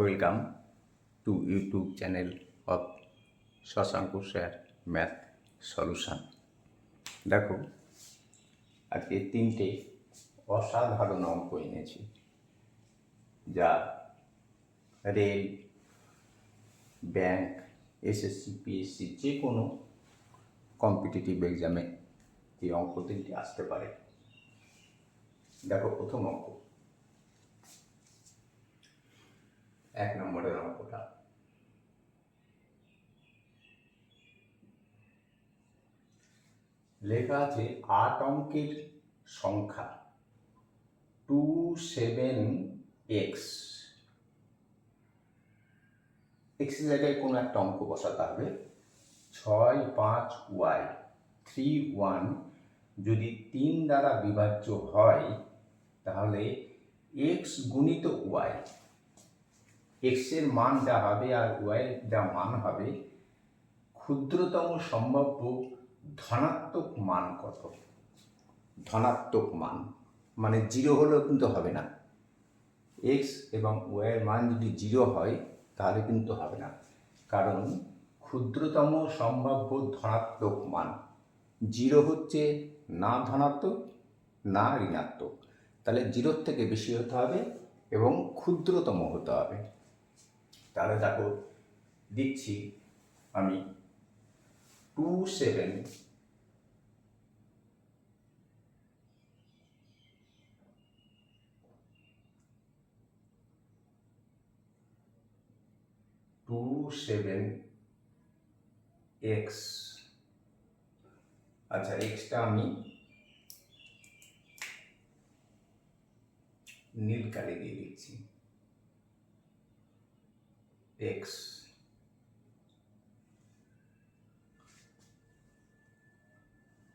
Welcome to YouTube channel of Shashank sir math solution দেখো, আজকে তিনটে অসাধারণ অঙ্ক এনেছি, যা রেল, ব্যাংক এসএসসি পিএসসি যে কোনো কম্পিটিটিভ এক্সামে এই অঙ্ক তিনটি আসতে পারে। দেখো, প্রথম অঙ্ক। এক নম্বরের অঙ্কটা। লেখা আছে আট অঙ্কের সংখ্যা। Two seven x. এক্স জায়গায় কোনো একটা অঙ্ক বসাতে হবে। ছয় পাঁচ ওয়াই। থ্রি ওয়ান যদি তিন দ্বারা বিভাজ্য হয়, তাহলে এক্স গুণিত ওয়াই। এক্সের মান যা হবে আর ওয়াই যা মান হবে, ক্ষুদ্রতম সম্ভাব্য ধনাত্মক মান কত? ধনাত্মক মান মানে জিরো হলেও কিন্তু হবে না। এক্স এবং ওয়াইয়ের মান যদি জিরো হয়, তাহলে কিন্তু হবে না। কারণ ক্ষুদ্রতম সম্ভাব্য ধনাত্মক মান জিরো হচ্ছে না ধনাত্মক, না ঋণাত্মক। তাহলে জিরোর থেকে বেশি হতে হবে এবং ক্ষুদ্রতম হতে হবে। তাহলে দেখো, দিচ্ছি আমি two seven two seven X আচ্ছা এক্সটা আমি নীল কালি দিয়ে দিচ্ছি। এক্স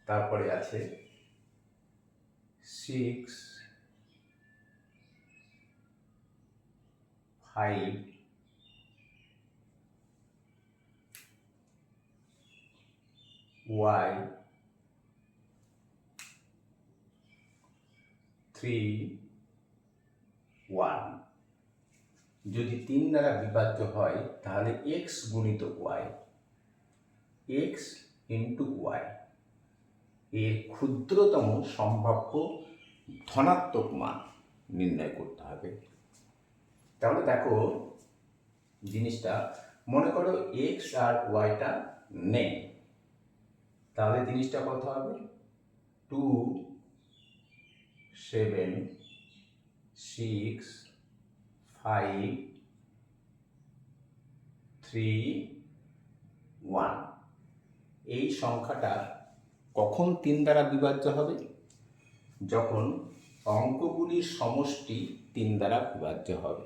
তারপরে আছে six five Y three one যদি তিন দ্বারা বিভাজ্য হয়, তাহলে এক্স গুণিত ওয়াই এক্স ইন্টু ওয়াই এর ক্ষুদ্রতম সম্ভাব্য ধনাত্মক মান নির্ণয় করতে হবে। তাহলে দেখো, জিনিসটা, মনে করো এক্স আর ওয়াইটা নেই। তাহলে জিনিসটা কত হবে? Two seven six five three one এই সংখ্যাটা কখন তিন দ্বারা বিভাজ্য হবে? যখন অঙ্কগুলির সমষ্টি তিন দ্বারা বিভাজ্য হবে।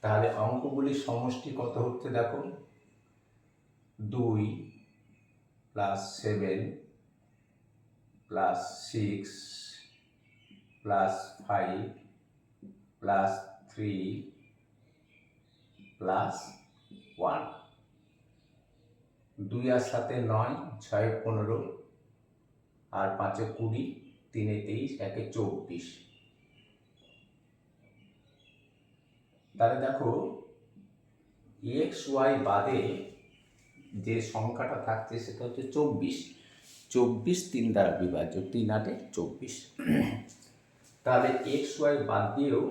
তাহলে অঙ্কগুলির সমষ্টি কত হচ্ছে দেখো? দুই plus seven plus six plus five plus three plus one দুই আর সাথে নয়, ছয় পনেরো, আর পাঁচে কুড়ি, তিনে তেইশ, একে চব্বিশ। তাহলে দেখো এক্স ওয়াই বাদে যে সংখ্যাটা থাকছে সেটা হচ্ছে চব্বিশ। চব্বিশ তিন দ্বারা বিভাজ্য, তিন আটে চব্বিশ। তাহলে এক্স ওয়াই বাদ দিয়েও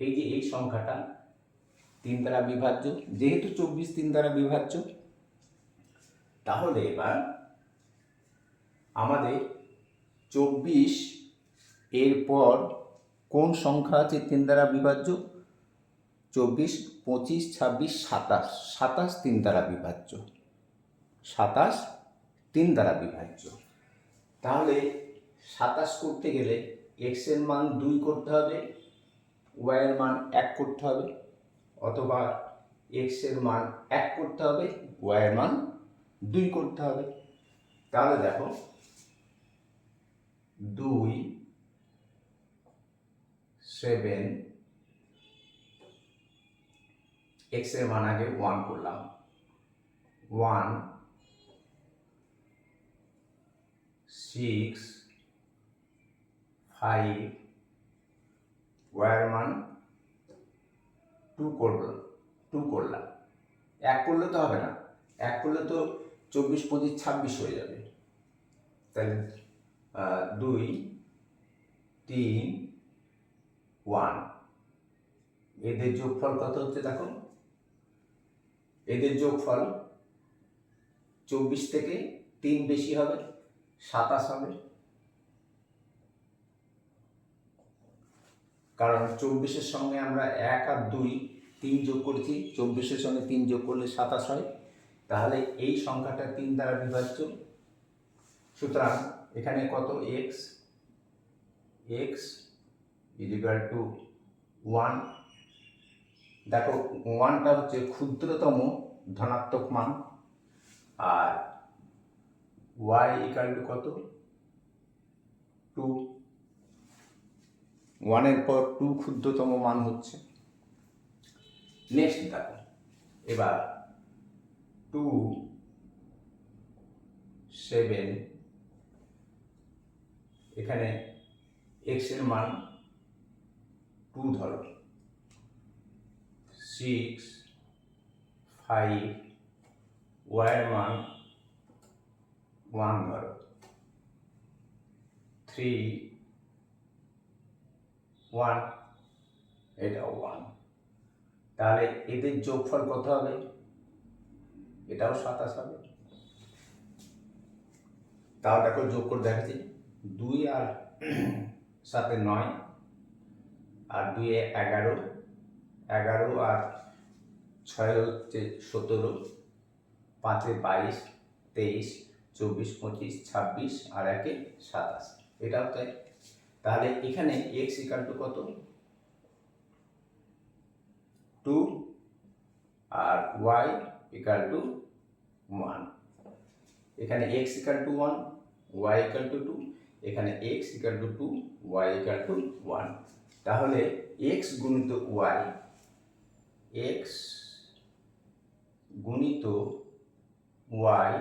এই যে এই সংখ্যাটা, তিন দ্বারা বিভাজ্য, যেহেতু চব্বিশ তিন দ্বারা বিভাজ্য, তাহলে এবার আমাদের চব্বিশ এর পর কোন সংখ্যা আছে তিন দ্বারা বিভাজ্য? চব্বিশ, পঁচিশ, ছাব্বিশ, সাতাশ। সাতাশ তিন দ্বারা বিভাজ্য। সাতাশ তিন দ্বারা বিভাজ্য। তাহলে সাতাশ করতে গেলে এক্সের মান দুই করতে হবে। ওয়াইয়ের মান এক করতে হবে, অথবা এক্সের মান এক করতে হবে ওয়াইয়ের মান দুই করতে হবে। তাহলে দেখো, দুই সেভেন এক্সের মান আগে ওয়ান করলাম। ওয়ান সিক্স ফাইভ ওয়ার মান টু করলাম টু করলাম। এক করলে তো হবে না। এক করলে তো চব্বিশ, পঁচিশ, ছাব্বিশ হয়ে যাবে। তাহলে দুই, তিন ওয়ান এদের যোগফল কত হচ্ছে দেখো? এদের যোগফল চব্বিশ থেকে তিন বেশি হবে, সাতাশ হবে। কারণ চব্বিশের সঙ্গে আমরা এক আর দুই তিন যোগ করেছি, চব্বিশের সঙ্গে তিন যোগ করলে সাতাশ হয়। তাহলে এই সংখ্যাটা তিন দ্বারা বিভাজ্য সুতরাং এখানে কত? X x equal to one দেখো ওয়ানটা হচ্ছে ক্ষুদ্রতম ধনাত্মক মান। আর ওয়াই ইকাল টু কত? টু ওয়ানের পর টু ক্ষুদ্রতম মান হচ্ছে। নেক্সট দেখো। এবার টু সেভেন, এখানে এক্সের মান টু ধরো। সিক্স ফাইভ ওয়াইয়ের মান ওয়ান ধরো। থ্রি ওয়ান এটাও ওয়ান তাহলে এদের যোগফল কত হবে? এটাও সাতাশ হবে। তাও দেখো যোগ করে দেখাচ্ছি। দুই আর সাথে নয়, আর দুইয়ে এগারো। এগারো আর ছয় হচ্ছে সতেরো, পাঁচে বাইশ, তেইশ, চব্বিশ, পঁচিশ, ছাব্বিশ, আর একে সাতাশ। এটাও তাই। তাহলে এখানে এক্স ইকাল টু কত? টু আর ওয়াই ইকাল টু ওয়ান এখানে x equal to one y equal to two এখানে x equal to two y equal to one তাহলে এক্স গুণিত ওয়াই এক্স গুণিত ওয়াই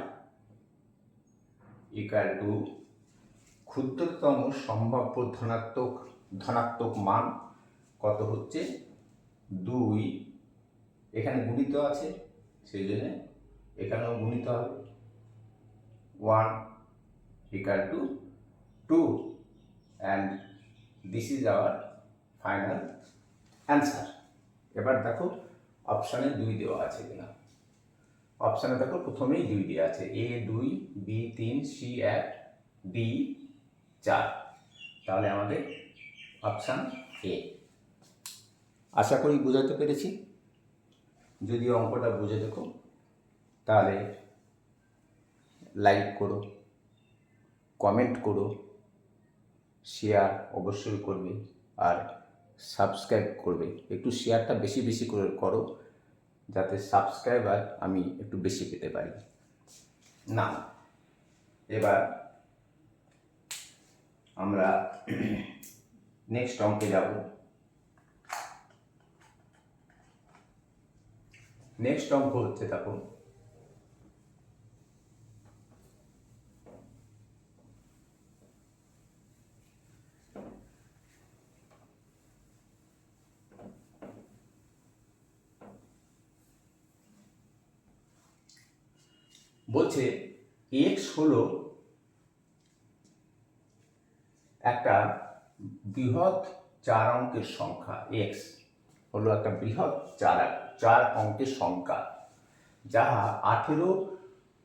ইকাল টু ক্ষুদ্রতম সম্ভাব্য ধনাত্মক ধনাত্মক মান কত হচ্ছে? দুই। এখানে গুণিত আছে, সেই জন্য এখানেও গুণিত হবে। One equal to two and this is our final answer এবার দেখো অপশানে দুই দেওয়া আছে কিনা। অপশানে দেখো, প্রথমেই দুই দেওয়া আছে। এ দুই বি তিন সি এক ডি চার। তাহলে আমাদের অপশান এ আশা করি বোঝাতে পেরেছি। যদি অঙ্কটা বুঝে দেখো, তাহলে লাইক করো কমেন্ট করো শেয়ার অবশ্যই করবে আর সাবস্ক্রাইব করবে। একটু শেয়ারটা বেশি বেশি করে করো, যাতে সাবস্ক্রাইবার আমি একটু বেশি পেতে পারি। না এবার আমরা নেক্সট অঙ্কে যাব। নেক্সট অঙ্ক হচ্ছে দেখো বলছে এক্স হলো একটা বৃহৎ চার অঙ্কের সংখ্যা এক্স হলো একটা বৃহৎ চার চার অঙ্কের সংখ্যা যাহা আঠেরো,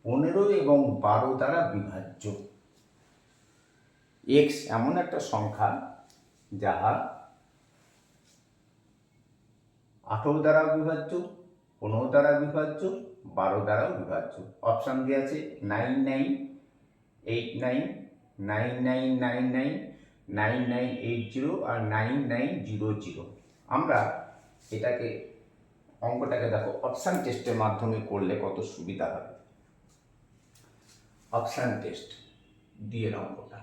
পনেরো এবং বারো দ্বারা বিভাজ্য। এক্স এমন একটা সংখ্যা যাহা আঠেরো দ্বারা বিভাজ্য, পনেরো দ্বারা বিভাজ্য, বারো দ্বারাও বিভাজ্য। অপশান দিয়ে আছে nine nine eight nine nine nine nine nine nine nine eight zero আর নাইন নাইন জিরো জিরো। আমরা এটাকে অঙ্কটাকে দেখো অপশান টেস্টের মাধ্যমে করলে কত সুবিধা হবে। অপশান টেস্ট দিয়ে অঙ্কটা।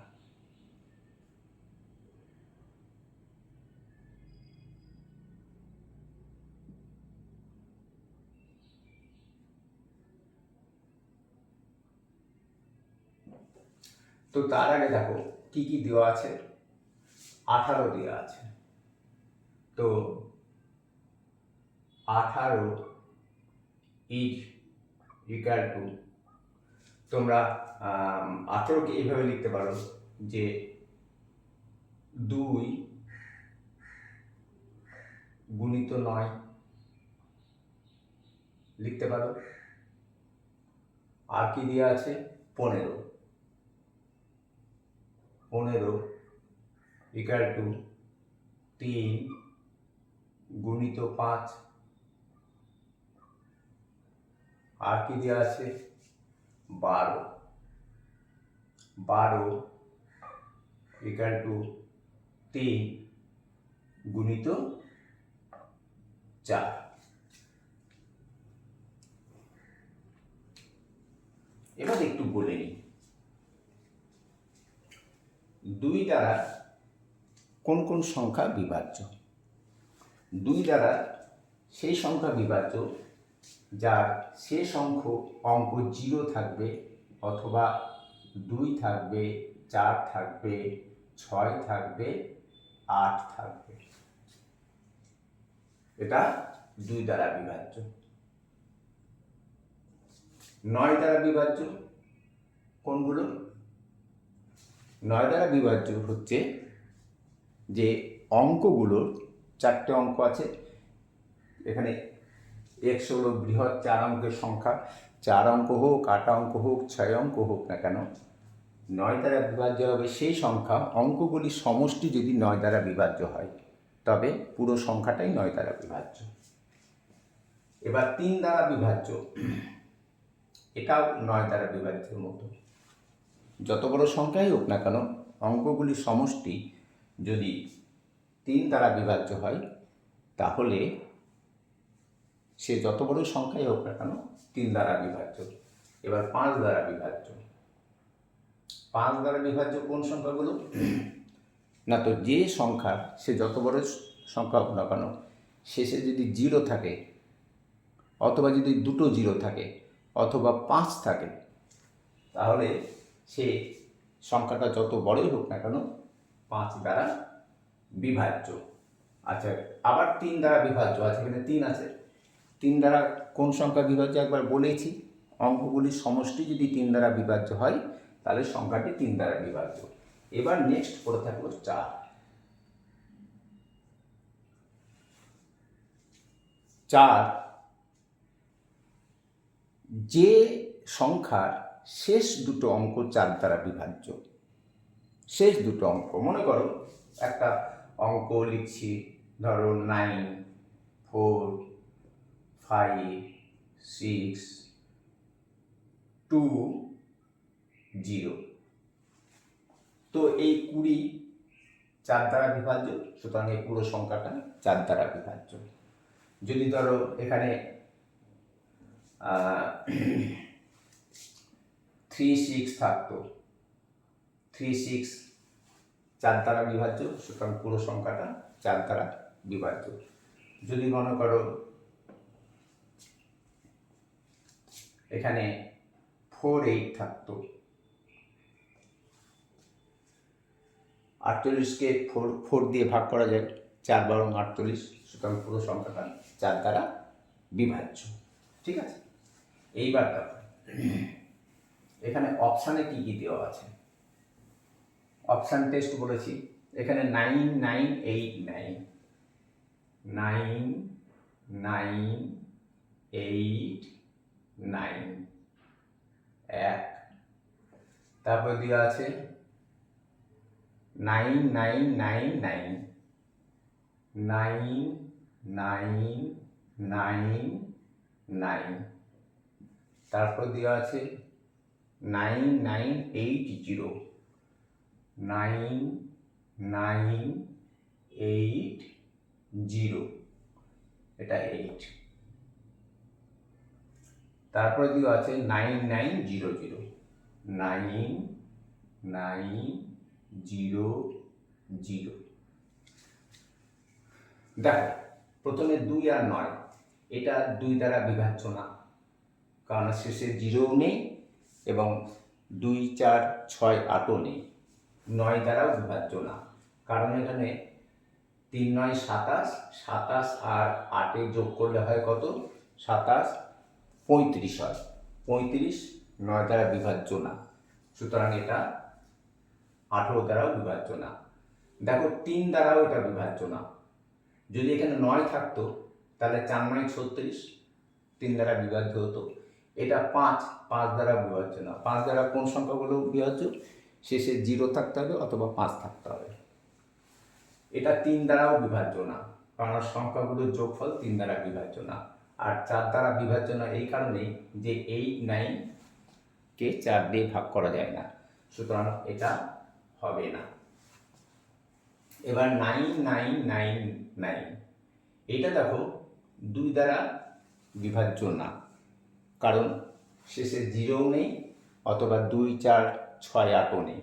তো তার আগে দেখো, কি কি দেওয়া আছে? আঠারো দেওয়া আছে। তো আঠারো ইজ ইকাল টু তোমরা আঠারোকে এইভাবে লিখতে পারো যে দুই গুণিত নয়। লিখতে পারো। আর কি দেওয়া আছে? পনেরো। পনেরো ইকাল টু তিন গুণিত পাঁচ। আর কি দেওয়া আছে? বারো। বারো ইকাল টু তিন গুণিত চার। এবার একটু বলে নিই। দুই দ্বারা কোন কোন সংখ্যা বিভাজ্য? দুই দ্বারা সেই সংখ্যা বিভাজ্য যার শেষ অঙ্ক অঙ্ক জিরো থাকবে অথবা দুই থাকবে, চার থাকবে, ছয় থাকবে, আট থাকবে। এটা দুই দ্বারা বিভাজ্য। নয় দ্বারা বিভাজ্য কোনগুলো? নয় দ্বারা বিভাজ্য হচ্ছে যে অঙ্কগুলোর চারটে অঙ্ক আছে, এখানে এক্স হলো বৃহৎ, চার অঙ্কের সংখ্যা, চার অঙ্ক হোক, আট অঙ্ক হোক, ছয় অঙ্ক হোক না কেন, নয় দ্বারা বিভাজ্য হবে সেই সংখ্যা অঙ্কগুলির সমষ্টি যদি নয় দ্বারা বিভাজ্য হয়, তবে পুরো সংখ্যাটাই নয় দ্বারা বিভাজ্য। এবার তিন দ্বারা বিভাজ্য, এটাও নয় দ্বারা বিভাজ্যের মতো। যত বড় সংখ্যাই হোক না কেন অঙ্কগুলির সমষ্টি যদি তিন দ্বারা বিভাজ্য হয়, তাহলে সে যত বড় সংখ্যাই হোক না কেন, তিন দ্বারা বিভাজ্য। এবার পাঁচ দ্বারা বিভাজ্য। পাঁচ দ্বারা বিভাজ্য কোন সংখ্যাগুলো? না তো যে সংখ্যা সে যত বড় সংখ্যা হোক না কেন, শেষে যদি জিরো থাকে, অথবা যদি দুটো জিরো থাকে, অথবা পাঁচ থাকে, তাহলে সে সংখ্যাটা যত বড়ই হোক না কেন পাঁচ দ্বারা বিভাজ্য। আচ্ছা আবার তিন দ্বারা বিভাজ্য আছে, এখানে তিন আছে। তিন দ্বারা কোন সংখ্যা বিভাজ্য? একবার বলেছি, অঙ্কগুলির সমষ্টি যদি তিন দ্বারা বিভাজ্য হয়, তাহলে সংখ্যাটি তিন দ্বারা বিভাজ্য। এবার নেক্সট পড়ে থাকল চার। চার, যে সংখ্যার শেষ দুটো অঙ্ক চার দ্বারা বিভাজ্য। শেষ দুটো অঙ্ক। মনে করো একটা অঙ্ক লিখছি, ধরো nine four five six two zero তো এই কুড়ি চার দ্বারা বিভাজ্য, সুতরাং এই পুরো সংখ্যাটা চার দ্বারা বিভাজ্য। যদি ধরো এখানে থ্রি সিক্স থাকতো থ্রি সিক্স চার দ্বারা বিভাজ্য, সুতরাং পুরো সংখ্যাটা চার দ্বারা বিভাজ্য। যদি মনে করো এখানে ফোর এইট থাকতো আটচল্লিশকে ফোর ফোর দিয়ে ভাগ করা যায়, চার বারো আটচল্লিশ, সুতরাং পুরো সংখ্যাটা চার দ্বারা বিভাজ্য। ঠিক আছে? এইবার দেখো, এখানে অপশানে কি কি দেওয়া আছে? অপশান টেস্ট বলেছি। এখানে nine nine eight nine. Nine nine eight nine. এক। তারপর দেওয়া আছে nine nine nine nine. Nine nine nine nine. তারপর দেওয়া আছে nine nine eight zero. Nine nine, eight, zero. এটা এইট। তারপরে দেওয়া আছে nine nine, zero zero. Nine nine, zero zero. দেখো, প্রথমে দুই আর নয়, এটা দুই দ্বারা বিভাজ্য না। কারণ শেষে জিরোও নেই এবং দুই, চার, ছয়, আটও নেই। নয় দ্বারাও বিভাজ্য না। কারণ এখানে তিন নয় সাতাশ সাতাশ আর আটে যোগ করলে হয় কত? সাতাশ পঁয়ত্রিশ হয়। পঁয়ত্রিশ নয় দ্বারা বিভাজ্য না। সুতরাং এটা আঠেরো দ্বারাও বিভাজ্য না। দেখো, তিন দ্বারাও এটা বিভাজ্য না। যদি এখানে নয় থাকতো, তাহলে চার নয় ছত্রিশ, তিন দ্বারা বিভাজ্য হতো। এটা পাঁচ পাঁচ দ্বারা বিভাজ্য না। পাঁচ দ্বারা কোন সংখ্যাগুলো বিভাজ্য? শেষে জিরো থাকতে হবে অথবা পাঁচ থাকতে হবে। এটা তিন দ্বারাও বিভাজ্য না, কারণ সংখ্যাগুলোর যোগফল তিন দ্বারা বিভাজ্য না। আর চার দ্বারা বিভাজ্য না, এই কারণেই যে এইট নাইনকে চার দিয়ে ভাগ করা যায় না। সুতরাং এটা হবে না। এবার নাইন নাইন নাইন নাইন এটা দেখো, দুই দ্বারা বিভাজ্য না, কারণ শেষে জিরোও নেই, অথবা দুই, চার ছয় আটও নেই।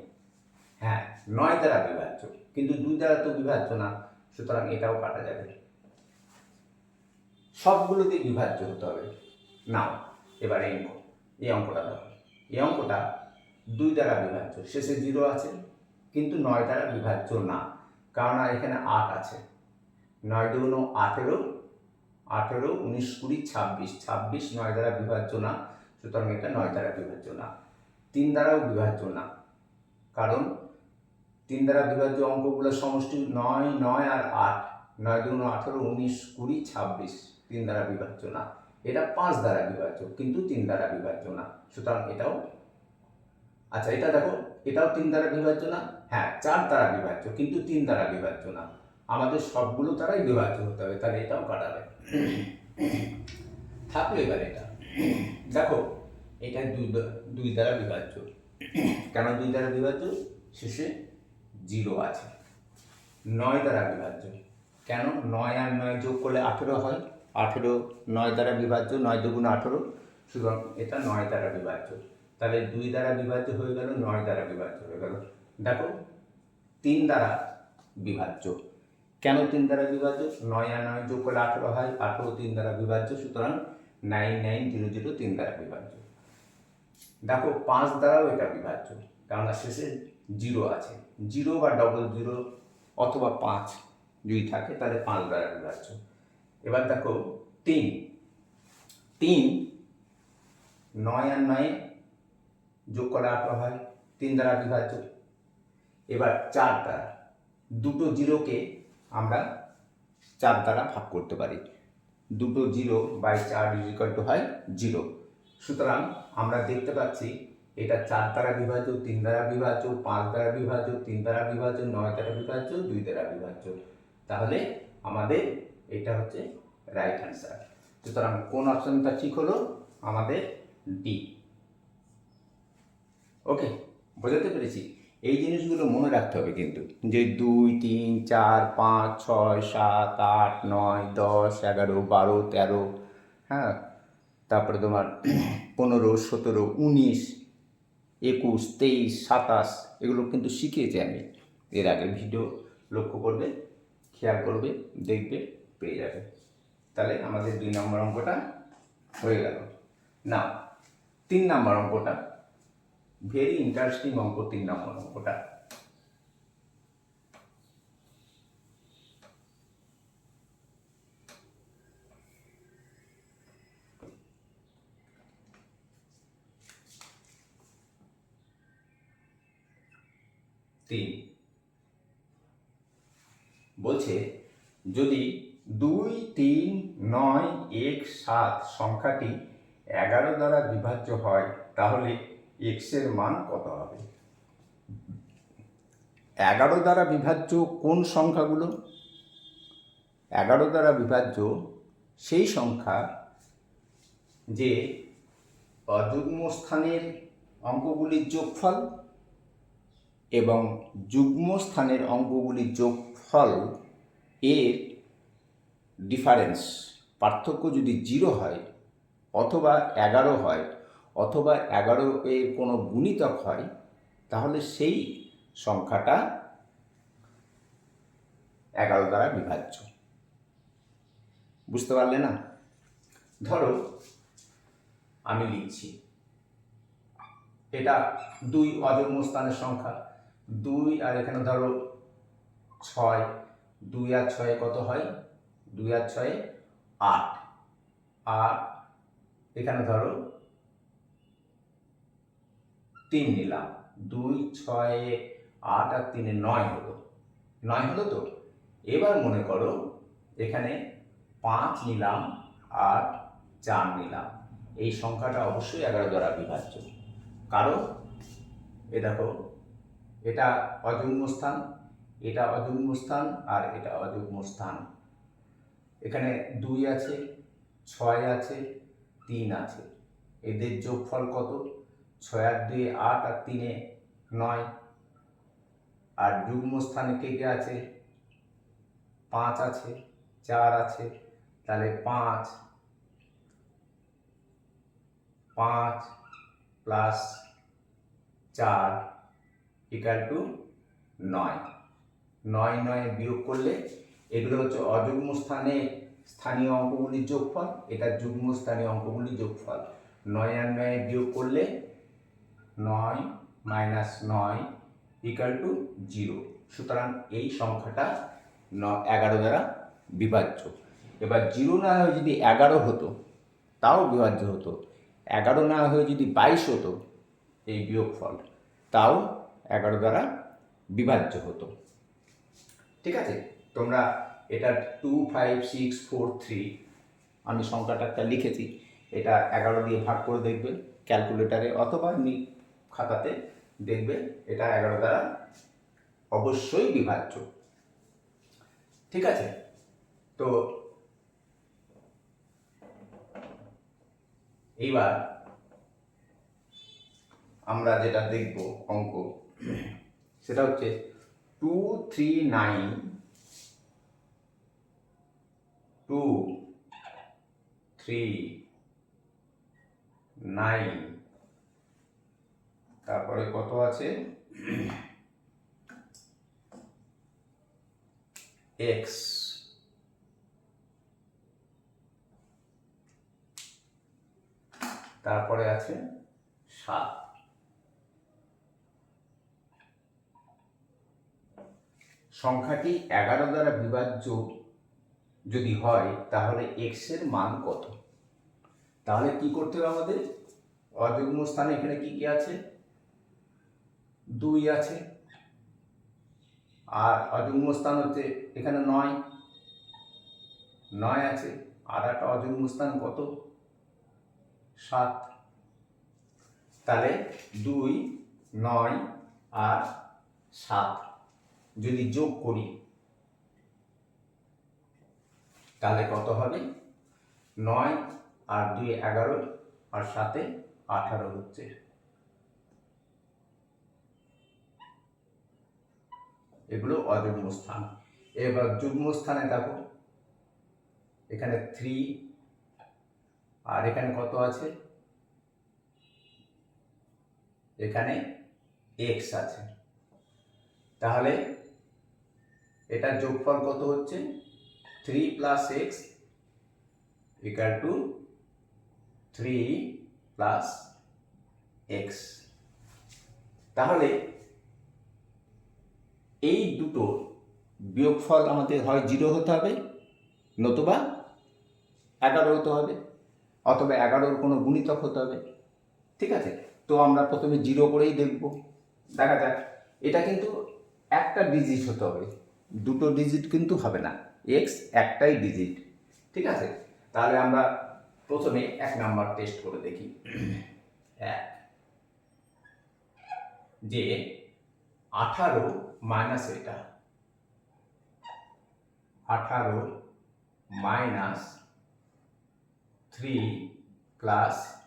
হ্যাঁ নয় দ্বারা বিভাজ্য, কিন্তু দুই দ্বারা তো বিভাজ্য না, সুতরাং এটাও কাটা যাবে। সবগুলোতে বিভাজ্য হতে হবে। নাও, এবার এই অঙ্ক, এই অঙ্কটা দেখো এই অঙ্কটা দুই দ্বারা বিভাজ্য, শেষে জিরো আছে, কিন্তু নয় দ্বারা বিভাজ্য না, কারণ আর এখানে আট আছে। নয় দুগুণ আঠেরো আঠেরো, উনিশ কুড়ি, ছাব্বিশ ছাব্বিশ নয় দ্বারা বিভাজ্য না, সুতরাং এটা নয় দ্বারা বিভাজ্য না। দ্বারাও বিভাজ্য না। কারণ তিন দ্বারা বিভাজ্য অঙ্কগুলো সমষ্টি নয় নয় আর আট, নয় দুগুণ আঠেরো, উনিশ, কুড়ি, ছাব্বিশ তিন দ্বারা বিভাজ্য না। এটা পাঁচ দ্বারা বিভাজ্য, কিন্তু তিন দ্বারা বিভাজ্য না। সুতরাং এটাও আচ্ছা এটা দেখো, এটাও তিন দ্বারা বিভাজ্য না? হ্যাঁ চার দ্বারা বিভাজ্য, কিন্তু তিন দ্বারা বিভাজ্য না। আমাদের সবগুলো দ্বারাই বিভাজ্য হতে হবে, তাহলে এটাও কাটাবে। থাকল এবার এটা। দেখো এটা দুই দুই দ্বারা বিভাজ্য। কেন দুই দ্বারা বিভাজ্য? শেষে জিরো আছে। নয় দ্বারা বিভাজ্য। কেন? নয় আর নয় যোগ করলে আঠেরো হয়। আঠেরো নয় দ্বারা বিভাজ্য, নয় দুগুণ আঠেরো। সুতরাং এটা নয় দ্বারা বিভাজ্য। তাহলে দুই দ্বারা বিভাজ্য হয়ে গেল, নয় দ্বারা বিভাজ্য হয়ে গেল। দেখো, তিন দ্বারা বিভাজ্য। কেন তিন দ্বারা বিভাজ্য? নয় আর নয় যোগ করলে আঠেরো হয়। আঠেরো তিন দ্বারা বিভাজ্য। সুতরাং নাইন নাইন জিরো জিরো তিন দ্বারা বিভাজ্য। দেখো পাঁচ দ্বারাও এটা বিভাজ্য কেননা শেষে জিরো আছে। জিরো বা ডবল জিরো অথবা পাঁচ যদি থাকে, তাহলে পাঁচ দ্বারা বিভাজ্য। এবার দেখো তিন। তিন নয় আর নয়ে যোগ করে আঠেরো হয়, তিন দ্বারা বিভাজ্য। এবার চার দ্বারা। দুটো জিরোকে আমরা চার দ্বারা ভাগ করতে পারি। দুটো জিরো বাই চার ইজিকাল টু হয়, জিরো। সুতরাং আমরা দেখতে পাচ্ছি, এটা চার দ্বারা বিভাজ্য, তিন দ্বারা বিভাজ্য, পাঁচ দ্বারা বিভাজ্য, তিন দ্বারা বিভাজ্য, নয় দ্বারা বিভাজ্য, দুই দ্বারা বিভাজ্য। তাহলে আমাদের এটা হচ্ছে রাইট অ্যান্সার সুতরাং কোন অপশনটা ঠিক হলো? আমাদের ডি ওকে বোঝাতে পেরেছি। এই জিনিসগুলো মনে রাখতে হবে কিন্তু, যে দুই, তিন, চার, পাঁচ, ছয়, সাত, আট, নয়, দশ, এগারো, বারো, তেরো হ্যাঁ তারপরে তোমার পনেরো, সতেরো, উনিশ, একুশ, তেইশ, সাতাশ এগুলো কিন্তু শিখিয়েছি আমি। এর আগে ভিডিও লক্ষ্য করবে, খেয়াল করবে, দেখবে, পেয়ে যাবে। তাহলে আমাদের দুই নম্বর অঙ্কটা হয়ে গেল। না তিন নম্বর অঙ্কটা ভেরি ইন্টারেস্টিং অঙ্ক, তিন নম্বর অঙ্কটা। তিন। বলছে, যদি দুই, তিন, নয়, এক, সাত সংখ্যাটি এগারো দ্বারা বিভাজ্য হয়, তাহলে এক্সের মান কত হবে? এগারো দ্বারা বিভাজ্য কোন সংখ্যাগুলো? এগারো দ্বারা বিভাজ্য সেই সংখ্যা যে অযুগ্ম স্থানের অঙ্কগুলির যোগফল এবং যুগ্ম স্থানের অঙ্কগুলির যোগফল এর ডিফারেন্স। পার্থক্য যদি জিরো হয় অথবা এগারো হয় অথবা এগারো এর কোনো গুণিতক হয়, তাহলে সেই সংখ্যাটা এগারো দ্বারা বিভাজ্য। বুঝতে পারলে না? ধরো আমি লিখছি, এটা দুই অযুগ্ম স্থানের সংখ্যা। দুই আর এখানে ধরো ছয়, দুই আর ছয়ে কত হয়? দুই আর ছয়ে আট। আর এখানে ধরো তিন নিলাম। দুই, ছয়ে আট আর তিনে নয় হলো। নয় হলো তো? এবার মনে করো এখানে পাঁচ নিলাম আর চার নিলাম। এই সংখ্যাটা অবশ্যই এগারো দ্বারা বিভাজ্য। কারণ, এ দেখো এটা অযুগ্ম স্থান, এটা অযুগ্ম স্থান আর এটা অযুগ্ম স্থান। এখানে দুই আছে, ছয় আছে, তিন আছে। এদের যোগফল কত? ছয় আর দুই আট আর তিনে নয়। আর যুগ্ম স্থানে কে কে আছে? পাঁচ আছে, চার আছে, তাহলে পাঁচ। পাঁচ প্লাস চার। ইকাল টু নয়। নয় নয় বিয়োগ করলে এগুলো হচ্ছে অযুগ্ম স্থানে স্থানীয় অঙ্কগুলির যোগফল, এটা যুগ্ম স্থানীয় অঙ্কগুলির যোগফল। নয় আর নয় বিয়োগ করলে নয় মাইনাস নয় ইকাল টু জিরো সুতরাং এই সংখ্যাটা ন এগারো দ্বারা বিভাজ্য। এবার জিরো না হয়ে যদি এগারো হতো, তাও বিভাজ্য হতো। এগারো না হয়ে যদি বাইশ হতো, এই বিয়োগফল, তাও এগারো দ্বারা বিভাজ্য হতো। ঠিক আছে? তোমরা এটা two five six four three আমি সংখ্যাটা একটা লিখেছি, এটা এগারো দিয়ে ভাগ করে দেখবে ক্যালকুলেটারে অথবা এমনি খাতাতে দেখবে এটা এগারো দ্বারা অবশ্যই বিভাজ্য। ঠিক আছে? তো এইবার আমরা যেটা দেখব অঙ্ক সেটা হচ্ছে two three nine two three nine তারপরে কত আছে? এক্স তারপরে আছে সাত। সংখ্যাটি এগারো দ্বারা বিভাজ্য যদি হয়, তাহলে এক্সের মান কত? তাহলে কি করতে হবে আমাদের? অযুগ্ম স্থানে এখানে কি কি আছে? দুই আছে। আর অযুগ্ম স্থান হচ্ছে এখানে নয়। নয় আছে। আর একটা অযুগ্ম স্থান কত? সাত। তাহলে দুই, নয় আর সাত। যদি যোগ করি, তাহলে কত হবে? নয় আর দুই এগারো, আর সাতে আঠারো হচ্ছে। এগুলো অযুগ্ম স্থান। এবার যুগ্ম স্থানে দেখো, এখানে থ্রি আর এখানে কত আছে? এখানে এক্স আছে। তাহলে এটার যোগফল কত হচ্ছে? Three plus x equal to three plus x তাহলে এই দুটো বিয়োগফল আমাদের হয় জিরো হতে হবে, নতুবা এগারো হতে হবে, অথবা এগারোর কোনো গুণিতক হতে হবে। ঠিক আছে? তো আমরা প্রথমে জিরো করেই দেখব। দেখা যাক, এটা কিন্তু একটা ডিজিট হতে হবে। দুটো ডিজিট কিন্তু হবে না। এক্স একটাই ডিজিট ঠিক আছে? তাহলে আমরা প্রথমে এক নাম্বার টেস্ট করে দেখি। এক। যে আঠারো মাইনাস এটা। আঠারো minus three plus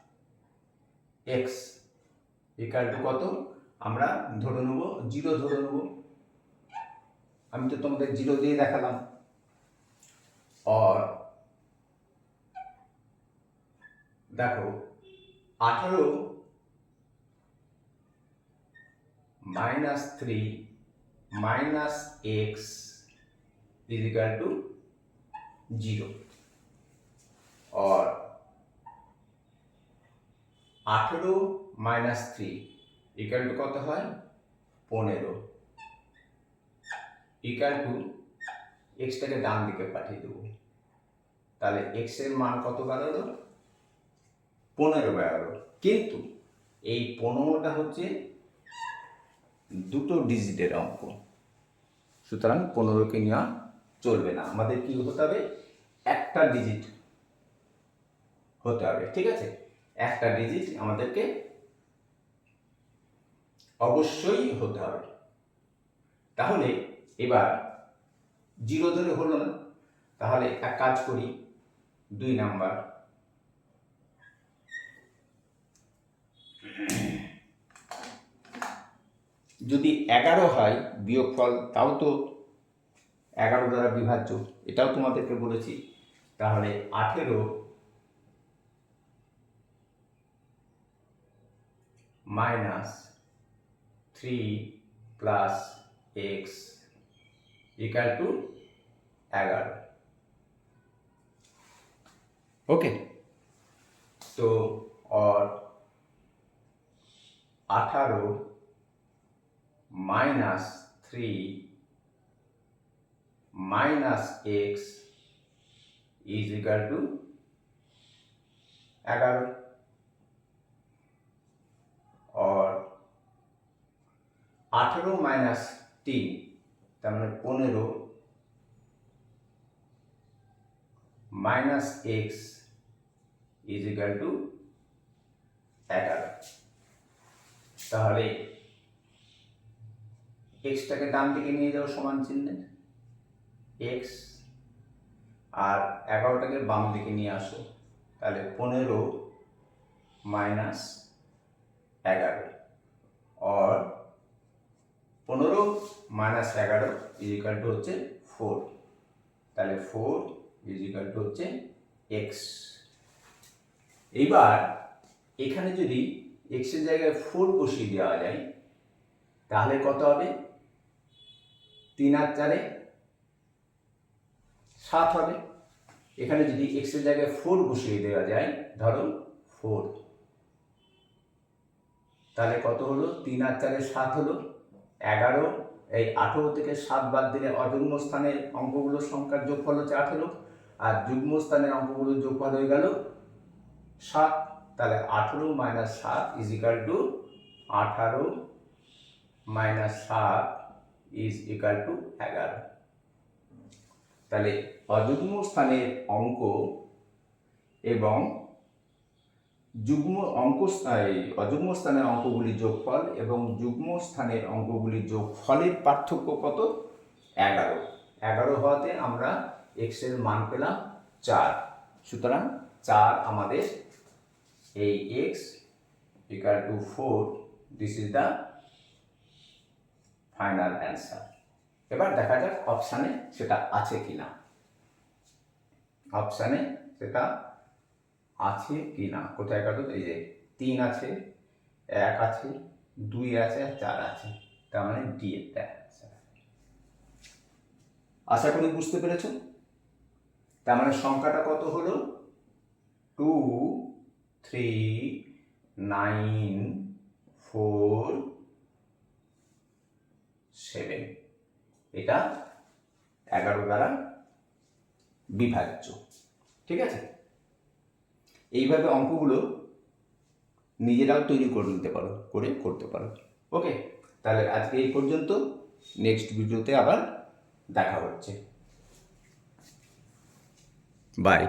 x equal কত? আমরা ধরে নেব জিরো ধরে নেব। আমি তো তোমাদের জিরো দিয়ে দেখালাম और দেখো আঠারো minus three minus X is equal to zero और আঠেরো মাইনাস থ্রি ইকাল টু কত হয় পনেরো ইকাল টু এক্সটাকে ডান দিকে পাঠিয়ে দেবো। তাহলে এক্সের মান কত বেরোলো পনেরো বেরোলো কিন্তু এই পনেরোটা হচ্ছে দুটো ডিজিটের অঙ্ক। সুতরাং পনেরোকে নেওয়া চলবে না। আমাদের কি হতে হবে? একটা ডিজিট হতে হবে, ঠিক আছে? একটা ডিজিট আমাদেরকে অবশ্যই হতে হবে। তাহলে এবার জিরো ধরে হলো না, তাহলে এক কাজ করি, দুই নাম্বার। যদি এগারো হয় বিয়োগফল, তাও তো এগারো দ্বারা বিভাজ্য, এটাও তোমাদেরকে বলেছি। তাহলে আঠেরো minus three plus x equal to এগারো ওকে তো और আঠারো minus three minus X is equal to এগারো और আঠেরো মাইনাস তিন তার মানে পনেরো minus x is equal to এগারো। তাহলে এক্সটাকে ডান দিকে নিয়ে যাও সমান চিহ্নের এক্স আর এগারোটাকে বাম দিকে নিয়ে আসো, তাহলে পনেরো মাইনাস এগারো। और পনেরো মাইনাস এগারো ইজিক্যাল টু হচ্ছে ফোর তাহলে ফোর ইজিক্যাল টু হচ্ছে এক্স এইবার এখানে যদি এক্সের জায়গায় ফোর বসিয়ে দেওয়া যায়, তাহলে কত হবে? তিন আর চারে সাত হবে। এখানে যদি এক্সের জায়গায় ফোর বসিয়ে দেওয়া যায়, ধরো ফোর তাহলে কত হলো? তিন আর চারে সাত হলো। এগারো, এই আঠেরো থেকে সাত বাদ দিলে অযুগ্ম স্থানের অঙ্কগুলোর সংখ্যার যোগফল হচ্ছে আঠেরো, আর যুগ্ম স্থানের অঙ্কগুলোর যোগফল হয়ে গেল সাত, তাহলে আঠেরো মাইনাস সাত ইজ ইকাল টু আঠারো মাইনাস সাত ইজ ইকাল টু এগারো। তাহলে অযুগ্ম স্থানের অঙ্ক এবং যুগ্ম অঙ্ক অযুগ্ম স্থানের অঙ্কগুলির যোগফল এবং যুগ্ম স্থানের অঙ্কগুলির যোগফলের পার্থক্য কত? এগারো। এগারো হওয়াতে আমরা এক্সের মান পেলাম চার। সুতরাং চার আমাদের এই x equal to four this is the final answer এবার দেখা যাক অপশানে সেটা আছে কি না অপশানে সেটা আছে কি না? কোথায় কাটো? এই যে তিন আছে, এক আছে, দুই আছে, আর চার আছে। তার মানে ডি একটা আশা করি বুঝতে পেরেছ? তার মানে সংখ্যাটা কত হলো? Two three nine four seven এটা এগারো দ্বারা বিভাজ্য। ঠিক আছে? এইভাবে অঙ্কগুলো নিজেরাও তৈরি করে নিতে পারো, করে করতে পারো। ওকে তাহলে আজকে এই পর্যন্ত। নেক্সট ভিডিওতে আবার দেখা হচ্ছে। বাই